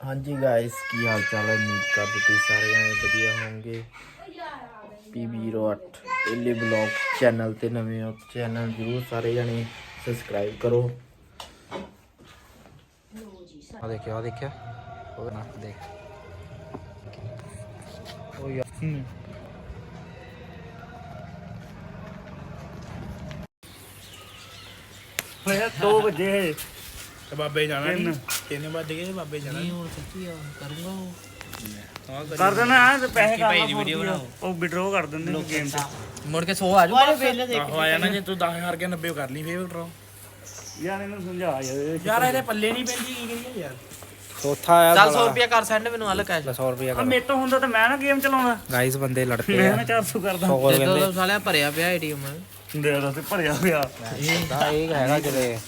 ਹਾਂਜੀ ਗਾਇਸ ਕੀ ਹਾਲ ਚਾਲ ਹੈ? ਉਮੀਦ ਕਰਦੇ ਤੁਸੀਂ ਸਾਰੇ ਜਣੇ ਵਧੀਆ ਹੋਵੋਗੇ। PB08 ਡੇਲੀ ਬਲੌਗ ਚੈਨਲ ਤੇ ਨਵੇਂ ਹੋ ਚੈਨਲ ਜਰੂਰ ਸਾਰੇ ਜਣੇ ਸਬਸਕ੍ਰਾਈਬ ਕਰੋ। ਆ ਦੇਖਿਆ ਆ ਦੇਖਿਆ। ਉਹ ਨਾ ਦੇਖ। ਉਹ ਯਾਰ ਹੋਇਆ 2 ਵਜੇ। ਤੇ ਬਾਬੇ ਜਾਣਾ ਨਹੀਂ ਤਿੰਨ ਵੱਜ ਗਏ ਬਾਬੇ ਜਾਣਾ? ਨਹੀਂ ਹੁਣ ਸੱਚੀ ਆ ਕਰੂੰਗਾ ਉਹ। ਕਰ। ਦੇਣਾ ਆ ਤੇ ਪੈਸੇ ਕਰ ਲਾ ਵੀਡੀਓ ਉਹ ਵਿਡਰੋ ਕਰ ਦਿੰਦੇ ਨੇ ਗੇਮ ਤੇ। ਮੁੜ ਕੇ 100 ਆ ਜਾਊਗਾ। ਵੇਲੇ ਦੇ ਆਹੋ ਆ ਜਾਣਾ ਜੇ ਤੂੰ 10 ਹਾਰ ਕੇ 90 ਕਰ ਲਈ ਫੇਰ ਡਰੋ ਯਾਰ ਇਹਨੂੰ ਸਮਝਾ ਯਾਰ ਯਾਰ ਇਹਦੇ ਪੱਲੇ ਨਹੀਂ ਪੈਂਦੀ ਕੀ ਕਰੀਏ ਯਾਰ? ਚੌਥਾ ਆਇਆ ਚੱਲ 100 ਰੁਪਿਆ ਕਰ ਸੈਂਡ ਮੈਨੂੰ ਹਲ ਕੈਸ਼ 100 ਰੁਪਿਆ ਆ ਮੇਰੇ ਤੋਂ ਹੁੰਦਾ ਤਾਂ ਮੈਂ ਨਾ ਗੇਮ ਚਲਾਉਂਦਾ ਗਾਈਸ ਬੰਦੇ ਲੜ ਪਏ ਮੈਂ ਆ। ਨਾ 400 ਕਰਦਾ। 100 ਤੇ ਕਹਿੰਦੇ। ਦੋ ਸਾਲਿਆ ਭਰਿਆ ਪਿਆ ਏਟੀਐਮ ਦੇ ਦੋ ਤੇ ਭਰਿਆ ਦਾ ਇਹ ਹੈਗਾ ਕਿਤੇ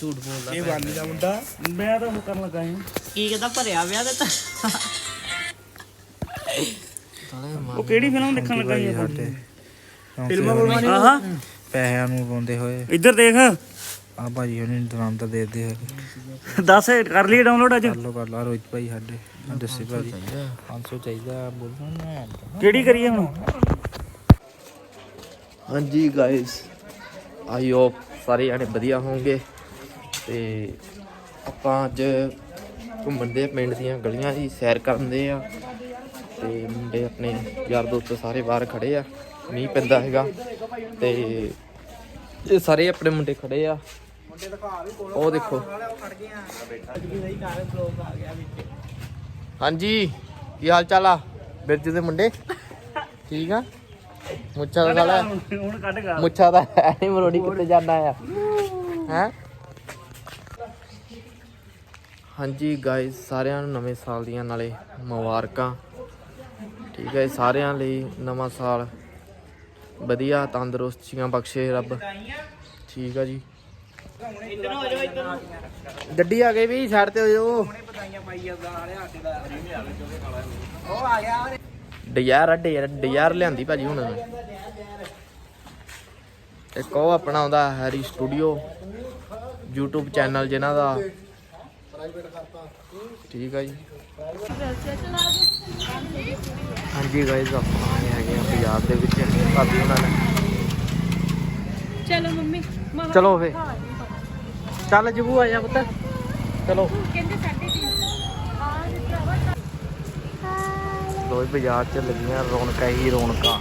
ਝੂਠ ਬੋਲਦਾ ਇਹ ਬਾਨੀ ਦਾ ਮੁੰਡਾ। ਮੈਂ ਤਾਂ ਉਹ ਕਰਨ ਲੱਗਾ ਸੀ। ਕੀ ਕਹਿੰਦਾ ਭਰਿਆ ਪਿਆ ਤੇ ਸਾਲੇ ਉਹ ਕਿਹੜੀ ਫਿਲਮ ਦੇਖਣ ਲੱਗਾ ਸੀ ਸਾਡੇ? ਫਿਲਮਾਂ ਬੋਲਵਾ ਆਹਾ। ਪੈਸਿਆਂ ਨੂੰ ਰੋਂਦੇ ਹੋਏ। ਇੱਧਰ ਦੇਖ। ਆ ਭਾਜੀ ਉਹਨੇ ਦਰਾਮ ਤਾਂ ਦੇ ਦੇ ਦੱਸ ਕਰ ਲਈ ਡਾਊਨਲੋਡ ਅੱਜ। ਕਰ ਲੋ ਕਰ ਲਾ ਰੋਹਿਤ ਭਾਈ ਸਾਡੇ। ਆਹ ਦੱਸੇ ਭਾਜੀ। 500 ਚਾਹੀਦਾ। ਬੋਲੋ ਨਾ। ਕਿਹੜੀ ਕਰੀਏ ਹੁਣ? ਹਾਂਜੀ ਗਾਇਸ ਆਈ ਹੋਪ ਸਾਰੇ ਜਾਣੇ ਵਧੀਆ ਹੋਵੋਗੇ ਤੇ ਆਪਾਂ ਅੱਜ ਘੁੰਮਣ ਦੇ ਪਿੰਡ ਦੀਆਂ ਗਲੀਆਂ ਦੀ ਸੈਰ ਕਰਨ ਦੇ ਆ। ਤੇ ਮੁੰਡੇ ਆਪਣੇ ਯਾਰ ਦੋਸਤ ਸਾਰੇ ਬਾਹਰ ਖੜੇ ਆ ਮੀਂਹ ਪੈਂਦਾ ਹੈਗਾ। ਤੇ ਇਹ ਸਾਰੇ ਆਪਣੇ ਮੁੰਡੇ ਖੜੇ ਆ। ਉਹ ਦੇਖੋ। ਹਾਂਜੀ ਕੀ ਹਾਲ ਚਾਲ ਆ? ਬਿਰਜ ਦੇ ਮੁੰਡੇ? ਠੀਕ ਆ? ਮੁੱਛਾਂ ਦਾ ਸਾਲਾ ਹੁਣ ਕੱਢ ਗਾ। ਮੁੱਛਾਂ ਦਾ ਨਹੀਂ ਮਰੋੜੀ ਕਿੱਥੇ ਜਾਣਾ ਆ? ਹੈ? ਹਾਂਜੀ ਗਾਇਸ ਸਾਰਿਆਂ ਨੂੰ ਨਵੇਂ ਸਾਲ ਦੀਆਂ ਨਾਲੇ ਮੁਬਾਰਕਾਂ। ਠੀਕ ਹੈ ਸਾਰਿਆਂ ਲਈ ਨਵਾਂ ਸਾਲ ਵਧੀਆ ਤੰਦਰੁਸਤੀਆਂ ਬਖਸ਼ੇ ਰੱਬ। ਠੀਕ ਆ ਜੀ। ਗੱਡੀ ਆ ਗਈ ਵੀ ਸਾਈਡ ਤੇ ਹੋ ਜਾਓ। ਡਿਜ਼ਾਰ ਡਿਜ਼ਾਰ ਲਿਆਂਦੀ ਭਾਜੀ ਹੁਣ ਇੱਕ ਉਹ ਆਪਣਾ ਆਉਂਦਾ, ਹੈਰੀ ਸਟੂਡੀਓ YouTube ਚੈਨਲ ਜਿਨ੍ਹਾਂ ਦਾ। ਠੀਕ ਆ ਜੀ। ਹਾਂਜੀ ਗਾਇਸ ਆਪਾਂ ਆਏ ਹੈਗੇ ਆ ਬਾਜ਼ਾਰ ਦੇ ਵਿੱਚ ਭਾਬੀ ਉਹਨਾਂ ਨੇ। ਚਲੋ ਮੰਮੀ ਚਲੋ ਫੇ। ਚੱਲ ਜਬੂ ਆ ਜਾ ਪੁੱਤ। ਚਲੋ। ਕਹਿੰਦੇ ਸਾਡੇ ਤਿੰਨ ਲੋਈ ਬਾਜ਼ਾਰ 'ਚ ਲੱਗੀਆਂ ਰੌਣਕਾਂ ਹੀ ਰੌਣਕਾਂ।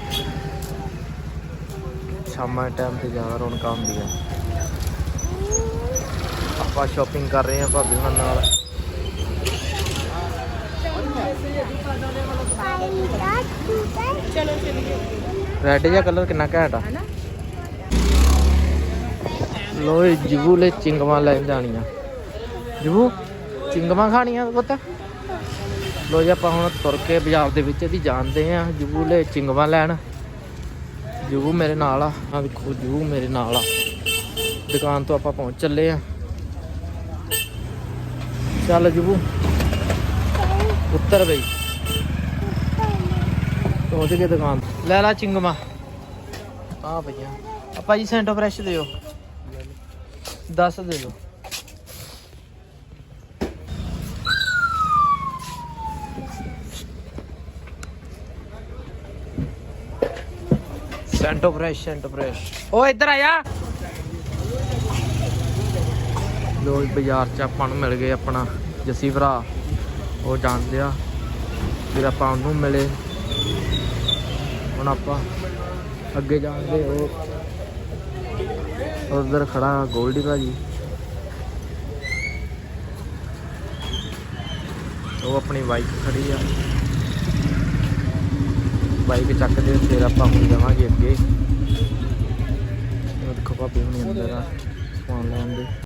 ਸ਼ਾਮਾਂ ਟਾਈਮ ਤੇ ਜ਼ਿਆਦਾ ਰੌਣਕਾਂ ਹੁੰਦੀਆਂ। ਆਪਾਂ ਸ਼ਾਪਿੰਗ ਕਰ ਰਹੇ ਹਾਂ ਭਾਬੀ ਉਹਨਾਂ ਨਾਲ। ਚਲੋ ਚਲੀਏ ਰੈਡ ਜਿਹਾ ਕਲਰ ਕਿੰਨਾ ਘੈਂਟ ਆ ਲੋਏ ਜਬੂ ਲੈ ਚਿੰਗਮਾਂ ਲੈ ਜਾਣੀਆਂ। ਜਬੂ ਚਿੰਗਮਾਂ ਖਾਣੀਆਂ ਪੁੱਤ? ਲੋ ਜੀ, ਆਪਾਂ ਹੁਣ ਤੁਰ ਕੇ ਬਾਜ਼ਾਰ ਦੇ ਵਿੱਚ ਦੀ ਜਾਣਦੇ ਆ ਜਬੂ ਲੈ ਚਿੰਗਮਾਂ ਲੈਣ। ਜਬੂ ਮੇਰੇ ਨਾਲ ਆ। ਆ ਵੇਖੋ ਜਬੂ ਮੇਰੇ ਨਾਲ ਆ। ਦੁਕਾਨ ਤੋਂ ਆਪਾਂ ਪਹੁੰਚ ਚੱਲੇ ਆ ਚੱਲ ਜਬੂ ਉੱਤਰ ਬਈ। ਪਹੁੰਚ ਗਏ ਦੁਕਾਨ ਲੈ ਲਾ ਚਿੰਗਮਾ। ਆ ਭਈਆ। ਆਪਾਂ ਜੀ ਸੈਂਟੋ ਫਰੈਸ਼ ਦਿਓ। 10 ਦੇ ਲਓ ਸੈਂਟੋ ਫਰੈਸ਼ ਸੈਂਟੋ ਫਰੈਸ਼। ਓ ਇੱਧਰ ਆ ਜਾ। ਲੋ ਬਾਜ਼ਾਰ ਚ ਆਪਾਂ ਨੂੰ ਮਿਲ ਗਏ ਆਪਣਾ ਜੱਸੀ ਭਰਾ, ਉਹ ਜਾਣਦੇ ਆ। ਫਿਰ ਆਪਾਂ ਉਹਨੂੰ ਮਿਲੇ। ਹੁਣ ਆਪਾਂ ਅੱਗੇ ਜਾਣਦੇ ਉਹ ਉਧਰ ਖੜਾ ਗੋਲਡੀ ਭਾਜੀ। ਉਹ ਆਪਣੀ ਬਾਈਕ ਖੜੀ ਆ। ਬਾਈਕ ਚੱਕਦੇ ਫਿਰ ਆਪਾਂ ਹੁਣ ਜਾਵਾਂਗੇ ਅੱਗੇ। ਦੇਖੋ ਭਾਬੀ ਹੁਣੀ ਅੰਦਰ ਆ ਸਮਾਨ ਲੈਣ ਦੇ।